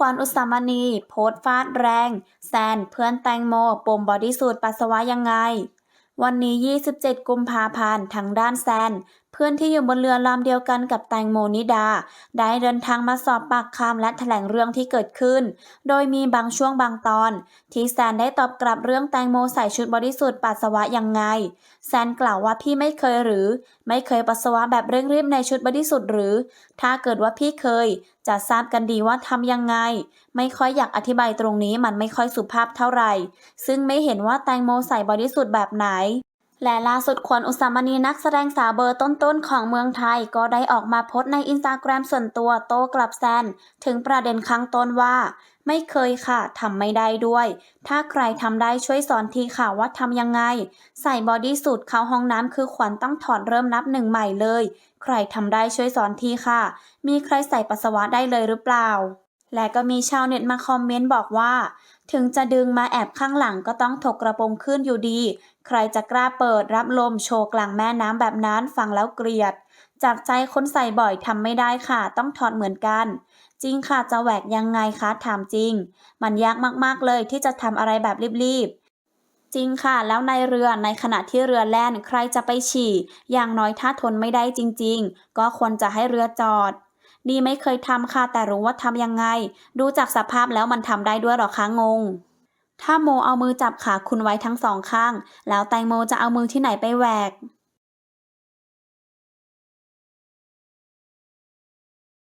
วัญอุสามณี โพสฟาดแรง แซนเพื่อนแตงโม ปมบอดี้สูตรปัสสาวะยังไง วันนี้ 27 กุมภาพันธ์ทางด้านแซน เพื่อนที่อยู่บนเรือลำเดียวกันกับแตงโมนิดา ได้เดินทางมาสอบปากคำและแถลงเรื่องที่เกิดขึ้น โดยมีบางช่วงบางตอน ที่แซนได้ตอบกลับเรื่องแตงโมใส่ชุดบอดี้สูทปัสสาวะยังไง แซนกล่าวว่าพี่ไม่เคยหรือ ไม่เคยปัสสาวะแบบเร่งรีบในชุดบอดี้สูทหรือ ถ้าเกิดว่าพี่เคย จะทราบกันดีว่าทำยังไง ไม่ค่อยอยากอธิบายตรงนี้มันไม่ค่อยสุภาพเท่าไหร่ ซึ่งไม่เห็นว่าแตงโมใส่บอดี้สูทแบบไหน และล่าสุดขวัญอุสามณีนักแสดงสาวเบอร์ต้นๆ ของเมืองไทย ก็ได้ออกมาโพสในอินสตาแกรมส่วนตัวโต้กลับแซน ถึงประเด็นครั้งต้นว่า ไม่เคยค่ะทำไม่ได้ด้วย ถ้าใครทำได้ช่วยสอนทีค่ะว่าทำยังไง ใส่บอดี้สูทเข้าห้องน้ำคือขวัญต้องถอดเริ่มนับหนึ่งใหม่เลย ใครทำได้ช่วยสอนทีค่ะ มีใครใส่ปัสสาวะได้เลยหรือเปล่า และก็มีชาวเน็ตมาคอมเมนต์บอกว่า ถึงจะดึงมาแอบข้างหลังก็ต้องถกกระโปรงขึ้นอยู่ดี ใครจะกล้าเปิดรับลมโชว์กลางแม่น้ำแบบนั้นฟังแล้วเกลียด จากใจคนใส่บ่อยทำไม่ได้ค่ะ ต้องถอดเหมือนกัน จริงค่ะจะแหวกยังไงคะถามจริง มันยากมากๆเลยที่จะทำอะไรแบบรีบๆจริงค่ะ แล้วในเรือในขณะที่เรือแล่นใครจะไปฉี่ อย่างน้อยถ้าทนไม่ได้จริง ๆ ก็ควรจะให้เรือจอด ดีไม่เคยทำค่ะแต่รู้ว่าทำยังไง ดูจากสภาพแล้วมันทำได้ด้วยหรอคะงง ถ้าโมเอามือจับขาคุณไว้ทั้งสองข้าง แล้วแตงโมจะเอามือที่ไหนไปแหวก